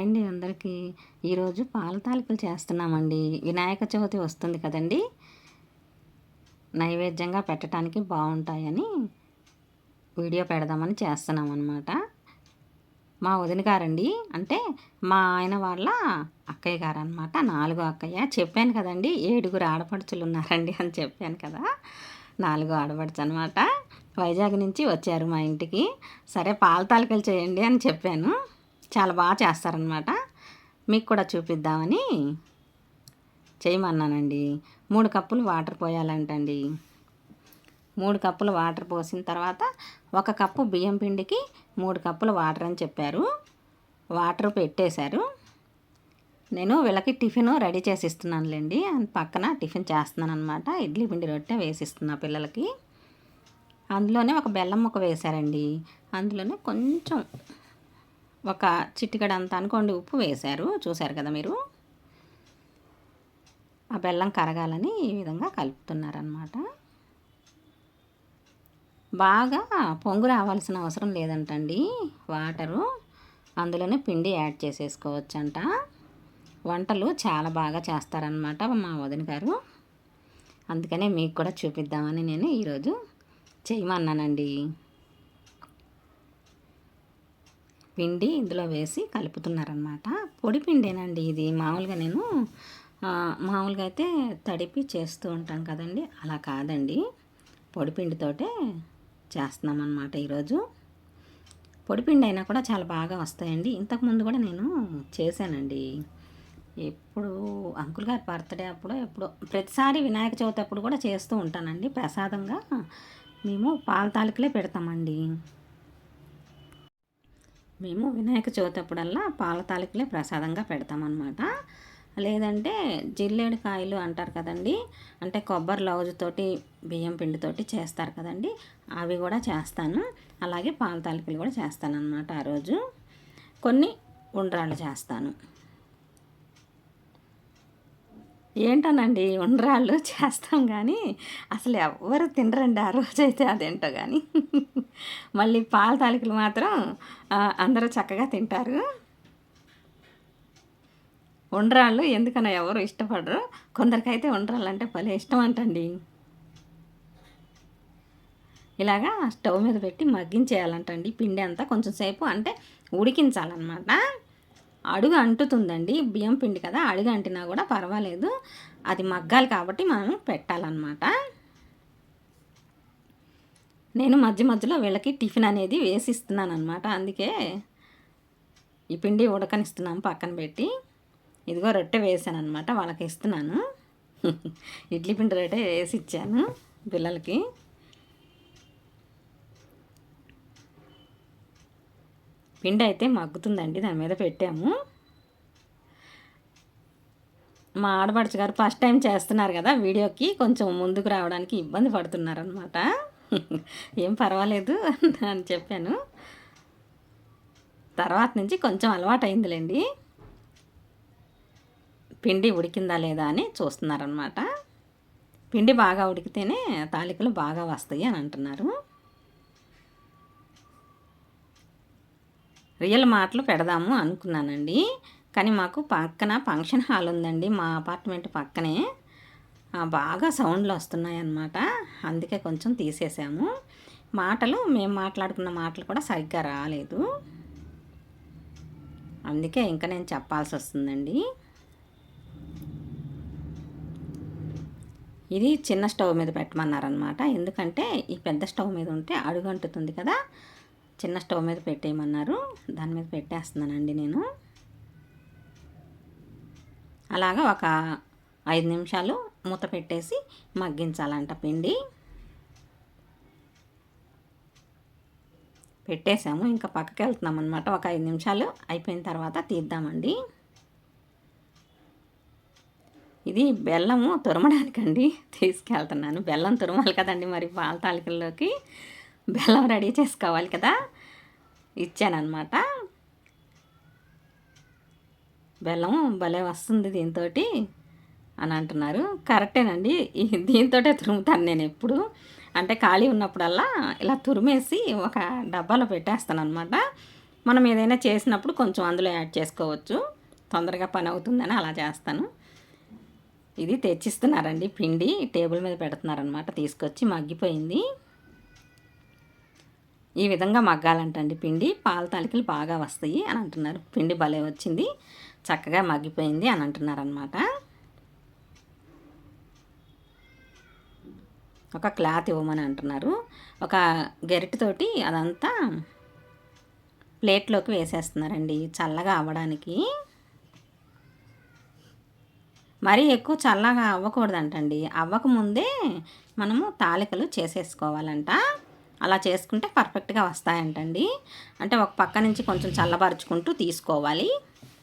Hi అండి అందరికీ. ఈరోజు పాల తాలికలు చేస్తున్నామండి. వినాయక చవితి వస్తుంది కదండి. నైవేద్యంగా పెట్టడానికి బాగుంటాయని వీడియో పెడదామని చేస్తున్నాం అనమాట మా వదిన గారండి. అంటే మా ఆయన వాళ్ళ అక్కయ్య గారు అనమాట నాలుగో అక్కయ్య. చెప్పాను కదండి ఏడుగురు ఆడపడుచులు ఉన్నారండి అని చెప్పాను కదా. నాలుగో ఆడపడుచు అనమాట వైజాగ్ నుంచి వచ్చారు మా ఇంటికి. సరే పాల తాలికలు చేయండి అని చెప్పాను. చాలా బాగా చేస్తారనమాట మీకు కూడా చూపిద్దామని చేయమన్నానండి. మూడు కప్పులు వాటర్ పోయాలంటండి. మూడు కప్పులు వాటర్ పోసిన తర్వాత ఒక కప్పు బియ్యం పిండికి మూడు కప్పులు వాటర్ అని చెప్పారు. వాటర్ పెట్టేశారు. నేను వీళ్ళకి టిఫిన్ రెడీ చేసి ఇస్తున్నానులేండి పక్కన టిఫిన్ చేస్తున్నాను అనమాట ఇడ్లీ పిండి రొట్టె వేసిస్తున్నా పిల్లలకి. అందులోనే ఒక బెల్లం ముక్క వేశారండి. అందులోనే కొంచెం ఒక చిటికడ అంత అనుకోండి ఉప్పు వేశారు చూశారు కదా మీరు? ఆ బెల్లం కరగాలని ఈ విధంగా కలుపుతున్నారనమాట బాగా పొంగు రావాల్సిన అవసరం లేదంటండి. వాటరు అందులోనే పిండి యాడ్ చేసేసుకోవచ్చంట. వంటలు చాలా బాగా చేస్తారనమాట మా వదిన గారు. అందుకనే మీకు కూడా చూపిద్దామని నేను ఈరోజు చేయమన్నానండి. పిండి ఇందులో వేసి కలుపుతున్నారనమాట పొడి పిండేనండి ఇది. మామూలుగా నేను మామూలుగా అయితే తడిపి చేస్తూ ఉంటాం కదండి. అలా కాదండి. పొడి పిండితోటే చేస్తున్నామన్నమాట ఈరోజు. పొడిపిండి అయినా కూడా చాలా బాగా వస్తాయండి. ఇంతకుముందు కూడా నేను చేశానండి. ఎప్పుడు అంకుల్ గారి బర్త్డే అప్పుడు ఎప్పుడు ప్రతిసారి వినాయక చవితి అప్పుడు కూడా చేస్తూ ఉంటానండి ప్రసాదంగా. మేము పాల తాలికలే పెడతామండి. మేము వినాయక చవితి అప్పుడల్లా పాల తాలికలే ప్రసాదంగా పెడతామన్నమాట. లేదంటే జిల్లేడు కాయలు అంటారు కదండి అంటే కొబ్బరి లౌజుతోటి బియ్యం పిండితోటి చేస్తారు కదండి అవి కూడా చేస్తాను. అలాగే పాల తాలికలు కూడా చేస్తాను అన్నమాట ఆ రోజు. కొన్ని ఉండ్రాళ్ళు చేస్తాను. ఏంటోనండి ఉండరాళ్ళు చేస్తాం కానీ అసలు ఎవరు తినరండి ఆ రోజైతే అదేంటో కానీ మళ్ళీ పాల తాలికలు మాత్రం అందరూ చక్కగా తింటారు. ఉండరాళ్ళు ఎందుకన్నా ఎవరు ఇష్టపడరు. కొందరికైతే ఉండరాళ్ళు అంటే భలే ఇష్టం అంటండి ఇలాగా స్టవ్ మీద పెట్టి మగ్గించేయాలంటండి. పిండి అంతా కొంచెం సేపు అంటే ఉడికించాలన్నమాట. అడుగు అంటుతుందండి. బియ్యం పిండి కదా అడుగు అంటినా కూడా పర్వాలేదు. అది మగ్గాలి కాబట్టి మనం పెట్టాలన్నమాట. నేను మధ్య మధ్యలో వీళ్ళకి టిఫిన్ అనేది వేసి ఇస్తున్నాను అనమాట అందుకే ఈ పిండి ఉడకనిస్తున్నాము పక్కన పెట్టి. ఇదిగో రొట్టె వేసాను అనమాట వాళ్ళకి ఇస్తున్నాను. ఇడ్లీ పిండి రొట్టె వేసి ఇచ్చాను పిల్లలకి. పిండి అయితే మగ్గుతుందండి దాని మీద పెట్టాము. మా ఆడపడుచు గారు ఫస్ట్ టైం చేస్తున్నారు కదా వీడియోకి కొంచెం ముందుకు రావడానికి ఇబ్బంది పడుతున్నారనమాట ఏం పర్వాలేదు అని చెప్పాను. తర్వాత నుంచి కొంచెం అలవాటు అయిందిలేండి పిండి ఉడికిందా లేదా అని చూస్తున్నారనమాట పిండి బాగా ఉడికితేనే తాలికలు బాగా వస్తాయి అని అంటున్నారు. రియల్ మాటలు పెడదాము అనుకున్నానండి. కానీ మాకు పక్కన ఫంక్షన్ హాల్ ఉందండి మా అపార్ట్మెంట్ పక్కనే. బాగా సౌండ్లు వస్తున్నాయి అన్నమాట అందుకే కొంచెం తీసేసాము. మాటలు మేము మాట్లాడుకున్న మాటలు కూడా సరిగ్గా రాలేదు. అందుకే ఇంకా నేను చెప్పాల్సి వస్తుందండి. ఇది చిన్న స్టవ్ మీద పెట్టమన్నారనమాట ఎందుకంటే ఈ పెద్ద స్టవ్ మీద ఉంటే అడుగంటుతుంది కదా. చిన్న స్టవ్ మీద పెట్టేయమన్నారు. దాని మీద పెట్టేస్తున్నానండి నేను. అలాగా ఒక ఐదు నిమిషాలు మూత పెట్టేసి మగ్గించాలంట పిండి. పెట్టేసాము ఇంకా పక్కకి వెళ్తున్నాం అనమాట ఒక ఐదు నిమిషాలు అయిపోయిన తర్వాత తీద్దామండి. ఇది బెల్లము తురమడానికండి. తీసుకెళ్తున్నాను. బెల్లం తురమాలి కదండి మరి పాల తాలికల్లోకి. బెల్లం రెడీ చేసుకోవాలి కదా. ఇచ్చానమాట బెల్లం భలే వస్తుంది దీంతో అని అంటున్నారు. కరెక్టేనండి. దీంతో తురుముతాను నేను ఎప్పుడు. అంటే ఖాళీ ఉన్నప్పుడల్లా ఇలా తురిమేసి ఒక డబ్బాలో పెట్టేస్తాను అనమాట మనం ఏదైనా చేసినప్పుడు కొంచెం అందులో యాడ్ చేసుకోవచ్చు. తొందరగా పని అవుతుందని అలా చేస్తాను. ఇది తెచ్చిస్తున్నారండి. పిండి టేబుల్ మీద పెడుతున్నారనమాట తీసుకొచ్చి మగ్గిపోయింది. ఈ విధంగా మగ్గాలంటండి పిండి. పాల తాలికలు బాగా వస్తాయి అని అంటున్నారు. పిండి భలే వచ్చింది. చక్కగా మగ్గిపోయింది అని అంటున్నారు అనమాట ఒక క్లాత్ ఇవ్వమని అంటున్నారు. ఒక గెరిటితోటి అదంతా ప్లేట్లోకి వేసేస్తున్నారండి చల్లగా అవ్వడానికి. మరీ ఎక్కువ చల్లగా అవ్వకూడదంటండి. అవ్వకముందే మనము తాలికలు చేసేసుకోవాలంట. అలా చేసుకుంటే పర్ఫెక్ట్గా వస్తాయంటండి. అంటే ఒక పక్క నుంచి కొంచెం చల్లబరుచుకుంటూ తీసుకోవాలి.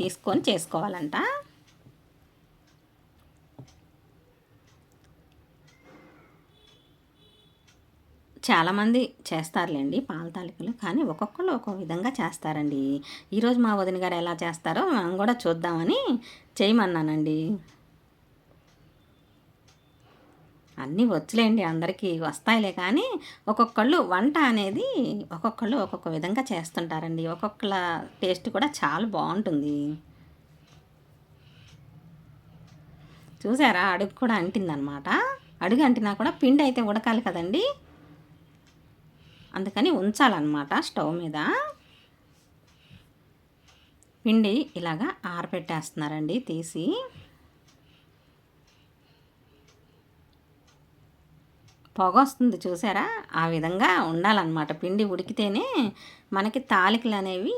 తీసుకొని చేసుకోవాలంట. చాలామంది చేస్తారులేండి పాల తాలికలు కానీ ఒక్కొక్కరు ఒక్కొక్క విధంగా చేస్తారండి. ఈరోజు మా వదిన గారు ఎలా చేస్తారో మనం కూడా చూద్దామని చేయమన్నానండి. అన్నీ వచ్చులేండి అందరికీ వస్తాయిలే కానీ ఒక్కొక్కళ్ళు వంట అనేది ఒక్కొక్కళ్ళు ఒక్కొక్క విధంగా చేస్తుంటారండి. ఒక్కొక్కళ్ళ టేస్ట్ కూడా చాలా బాగుంటుంది. చూసారా? అడుగు కూడా అంటిందనమాట. అడుగు అంటినా కూడా పిండి అయితే ఉడకాలి కదండి. అందుకని ఉంచాలన్నమాట స్టవ్ మీద. పిండి ఇలాగా ఆరబెట్టేస్తున్నారండి తీసి. పొగ వస్తుంది చూసారా? ఆ విధంగా ఉండాలన్నమాట. పిండి ఉడికితేనే మనకి తాలికలు అనేవి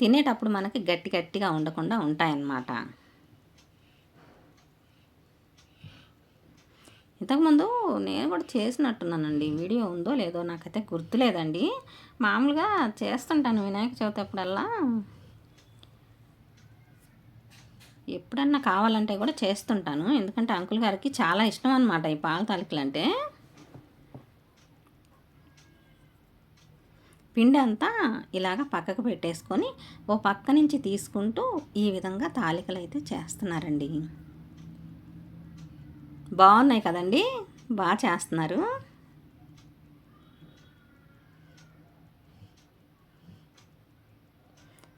తినేటప్పుడు మనకి గట్టి గట్టిగా ఉండకుండా ఉంటాయన్నమాట. ఇంతకుముందు నేను కూడా చేసినట్టున్నానండి. వీడియో ఉందో లేదో నాకైతే గుర్తులేదండి మామూలుగా చేస్తుంటాను వినాయక చవితి అప్పుడల్లా. ఎప్పుడన్నా కావాలంటే కూడా చేస్తుంటాను. ఎందుకంటే అంకుల్ గారికి చాలా ఇష్టం అనమాట ఈ పాల తాలికలు అంటే పిండి అంతా ఇలాగ పక్కకు పెట్టేసుకొని ఓ పక్క నుంచి తీసుకుంటూ ఈ విధంగా తాలికలు అయితే చేస్తున్నారండి. బాగున్నాయి కదండి? బాగా చేస్తున్నారు.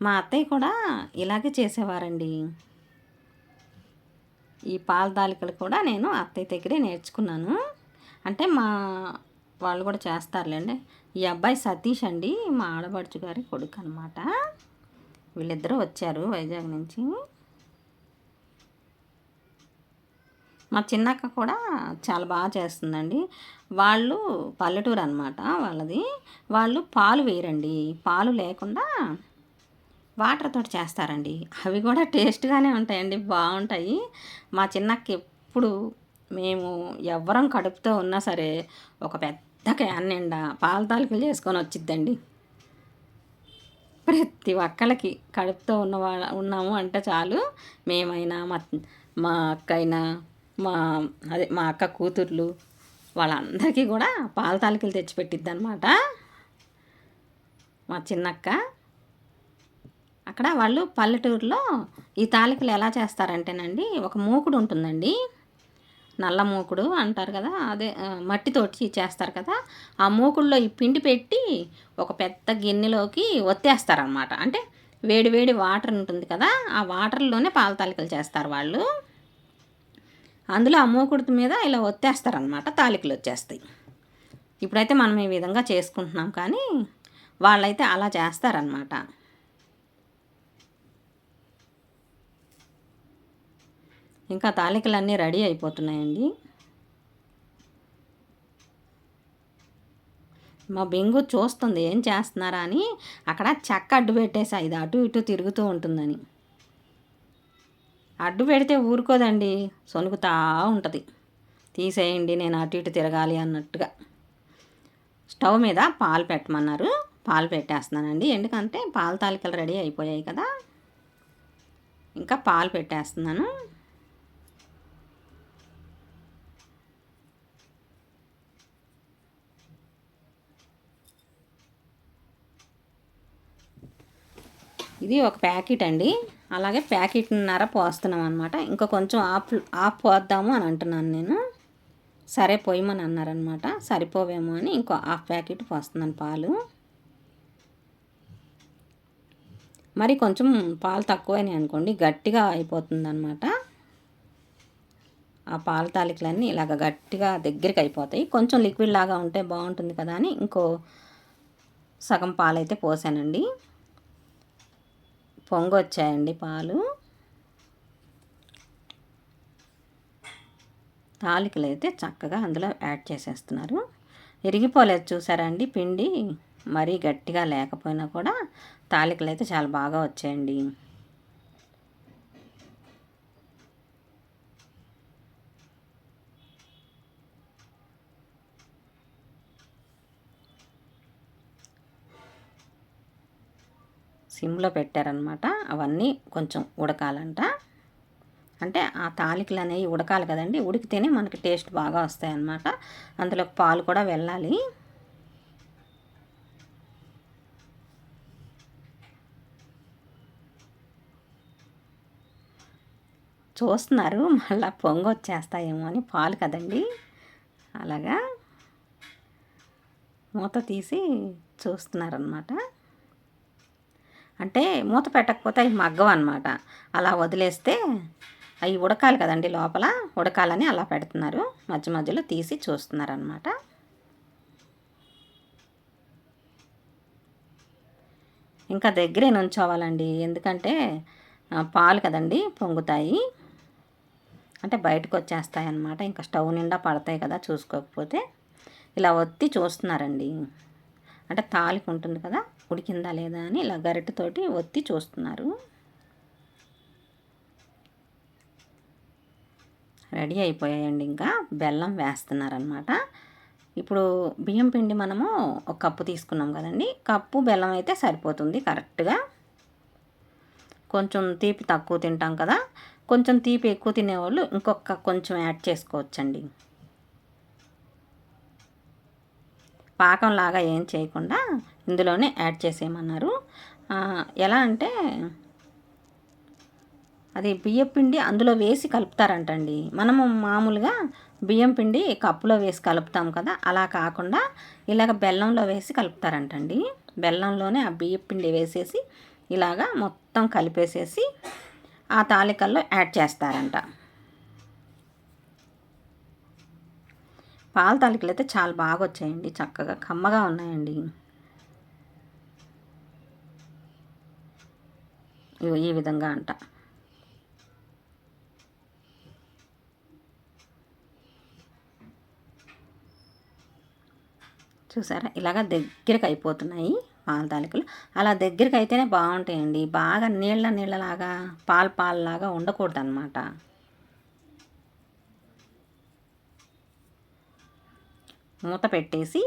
మా అత్తయ్య కూడా ఇలాగే చేసేవారండి. ఈ పాల తాలికలు కూడా నేను అత్తయ్య దగ్గరే నేర్చుకున్నాను. అంటే మా వాళ్ళు కూడా చేస్తారులేండి. ఈ అబ్బాయి సతీష్ అండి మా ఆడబడుచు గారి కొడుకు అనమాట వీళ్ళిద్దరూ వచ్చారు వైజాగ్ నుంచి. మా చిన్నక్క కూడా చాలా బాగా చేస్తుందండి. వాళ్ళు పల్లెటూరు అనమాట వాళ్ళది. వాళ్ళు పాలు వేయరండి. పాలు లేకుండా వాటర్ తోటి చేస్తారండి. అవి కూడా టేస్ట్గానే ఉంటాయండి. బాగుంటాయి. మా చిన్నక్క ఎప్పుడు మేము ఎవ్వరం కడుపుతో ఉన్నా సరే ఒక పెద్ద క్యాన్ నిండా పాల తాలికలు చేసుకొని వచ్చిద్దండి. ప్రతి ఒక్కళ్ళకి కడుపుతో ఉన్న ఉన్నాము అంటే చాలు. మేమైనా మా మా అక్క అయినా మా అదే మా అక్క కూతుర్లు వాళ్ళందరికీ కూడా పాల తాలికలు తెచ్చిపెట్టిద్ది అనమాట మా చిన్నక్క. అక్కడ వాళ్ళు పల్లెటూరులో ఈ తాలికలు ఎలా చేస్తారంటేనండి ఒక మూకుడు ఉంటుందండి. నల్ల మూకుడు అంటారు కదా అదే మట్టితోటి చేస్తారు కదా ఆ మూకుడులో ఈ పిండి పెట్టి ఒక పెద్ద గిన్నెలోకి ఒత్తేస్తారనమాట అంటే వేడి వేడి వాటర్ ఉంటుంది కదా ఆ వాటర్లోనే పాల తాలికలు చేస్తారు వాళ్ళు. అందులో ఆ మూకుడు మీద ఇలా ఒత్తేస్తారనమాట తాలికలు వచ్చేస్తాయి. ఇప్పుడైతే మనం ఈ విధంగా చేసుకుంటున్నాం కానీ వాళ్ళైతే అలా చేస్తారనమాట ఇంకా తాలికలన్నీ రెడీ అయిపోతున్నాయండి. మా బెంగు చూస్తుంది ఏం చేస్తున్నారా అని. అక్కడ చెక్క అడ్డు పెట్టేసా ఇది అటు ఇటు తిరుగుతూ ఉంటుందని. అడ్డు పెడితే ఊరుకోదండి సొనుకుతా ఉంటుంది. తీసేయండి నేను అటు ఇటు తిరగాలి అన్నట్టుగా. స్టవ్ మీద పాలు పెట్టమన్నారు. పాలు పెట్టేస్తున్నానండి. ఎందుకంటే పాలు తాలికలు రెడీ అయిపోయాయి కదా. ఇంకా పాలు పెట్టేస్తున్నాను. ఇది ఒక ప్యాకెట్ అండి. అలాగే ప్యాకెట్న్నర పోస్తున్నాం అనమాట ఇంకా కొంచెం ఆఫ్ ఆఫ్ పోద్దాము అని అంటున్నాను నేను. సరే పోయమని అన్నారనమాట సరిపోవేమో అని ఇంకో హాఫ్ ప్యాకెట్ పోస్తున్నాను పాలు. మరి కొంచెం పాలు తక్కువైనాయి అనుకోండి గట్టిగా అయిపోతుంది అనమాట ఆ పాల తాలికలన్నీ ఇలాగ గట్టిగా దగ్గరికి అయిపోతాయి. కొంచెం లిక్విడ్ లాగా ఉంటే బాగుంటుంది కదా అని ఇంకో సగం పాలు అయితే పోసానండి. పొంగు వచ్చాయండి పాలు. తాలికలు అయితే చక్కగా అందులో యాడ్ చేసేస్తున్నారు. ఇరిగిపోలేదు చూసారా అండి పిండి? మరీ గట్టిగా లేకపోయినా కూడా తాలికలు అయితే చాలా బాగా వచ్చాయండి. సిమ్లో పెట్టారనమాట. అవన్నీ కొంచెం ఉడకాలంట. అంటే ఆ తాలికలు అనేవి ఉడకాలి కదండి. ఉడికితేనే మనకి టేస్ట్ బాగా వస్తాయి అన్నమాట అందులో పాలు కూడా వెళ్ళాలి. చూస్తున్నారు మళ్ళీ పొంగు వచ్చేస్తాయేమో అని పాలు కదండి. అలాగా. మూత తీసి చూస్తున్నారనమాట. అంటే మూత పెట్టకపోతే అవి మగ్గం అనమాట అలా వదిలేస్తే అవి ఉడకాలి కదండి లోపల. ఉడకాలని అలా పెడుతున్నారు. మధ్య మధ్యలో తీసి చూస్తున్నారనమాట ఇంకా దగ్గరే నుంచోవాలండి. ఎందుకంటే పాలు కదండి పొంగుతాయి. అంటే బయటకు వచ్చేస్తాయి అన్నమాట ఇంకా స్టవ్ నిండా పడతాయి కదా చూసుకోకపోతే. ఇలా ఒత్తి చూస్తున్నారండి. అంటే తాలికి ఉంటుంది కదా ఉడికిందా లేదా అని ఇలా గరిటెతోటి ఒత్తి చూస్తున్నారు. రెడీ అయిపోయాయండి ఇంకా. బెల్లం వేస్తున్నారనమాట ఇప్పుడు బియ్యం పిండి మనము ఒక కప్పు తీసుకున్నాం కదండి. కప్పు బెల్లం అయితే సరిపోతుంది కరెక్ట్గా. కొంచెం తీపి తక్కువ తింటాం కదా. కొంచెం తీపి ఎక్కువ తినేవాళ్ళు ఇంకొక కొంచెం యాడ్ చేసుకోవచ్చండి. పాకంలాగా ఏం చేయకుండా ఇందులోనే యాడ్ చేసేయమన్నారు. ఎలా అంటే అది బియ్యం పిండి అందులో వేసి కలుపుతారంటండి. మనము మామూలుగా బియ్యం పిండి కప్పులో వేసి కలుపుతాం కదా అలా కాకుండా ఇలాగ బెల్లంలో వేసి కలుపుతారంటండి. బెల్లంలోనే ఆ బియ్యం పిండి వేసేసి ఇలాగా మొత్తం కలిపేసేసి ఆ తాలికల్లో యాడ్ చేస్తారంట. పాల తాలికలు అయితే చాలా బాగా వచ్చాయండి చక్కగా కమ్మగా ఉన్నాయండి. ఈ విధంగా అంట. చూసారా? ఇలాగ దగ్గరికి అయిపోతున్నాయి పాల తాలికలు. అలా దగ్గరికి అయితేనే బాగుంటాయండి. బాగా నీళ్ళ నీళ్ళలాగా పాలు పాలలాగా ఉండకూడదు అనమాట మూత పెట్టేసి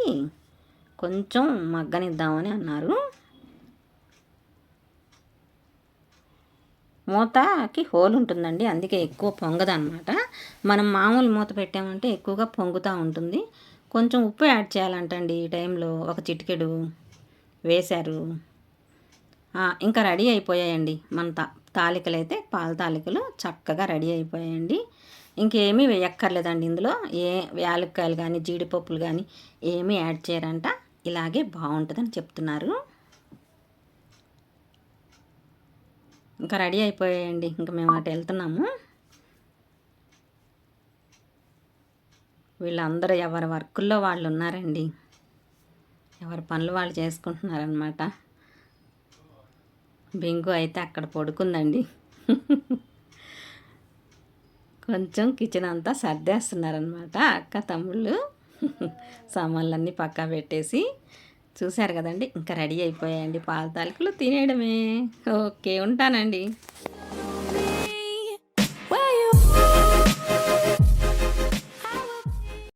కొంచెం మగ్గనిద్దామని అన్నారు. మూతకి హోల్ ఉంటుందండి అందుకే ఎక్కువ పొంగదనమాట మనం మామూలు మూత పెట్టామంటే ఎక్కువగా పొంగుతూ ఉంటుంది. కొంచెం ఉప్పు యాడ్ చేయాలంటండి ఈ టైంలో ఒక చిటికెడు వేశారు. ఇంకా రెడీ అయిపోయాయండి. మన తా తాలికలు అయితే పాల తాలికలు చక్కగా రెడీ అయిపోయాయండి. ఇంకేమీ వేయక్కర్లేదండి ఇందులో. ఏ యాలక్కాయలు కానీ జీడిపప్పులు కానీ ఏమీ యాడ్ చేయరంట. ఇలాగే బాగుంటుందని చెప్తున్నారు. ఇంకా రెడీ అయిపోయాయండి. ఇంకా మేము అటు వెళ్తున్నాము. వీళ్ళందరూ ఎవరి వర్కుల్లో వాళ్ళు ఉన్నారండి. ఎవరి పనులు వాళ్ళు చేసుకుంటున్నారనమాట బింగు అయితే అక్కడ పడుకుందండి. కొంచెం కిచెన్ అంతా సర్దేస్తున్నారనమాట అక్క తమ్ముళ్ళు. సామాన్లన్నీ పక్కా పెట్టేసి చూశారు కదండి. ఇంకా రెడీ అయిపోయాయండి పాల తాలికలు. తినేయడమే. ఓకే ఉంటానండి.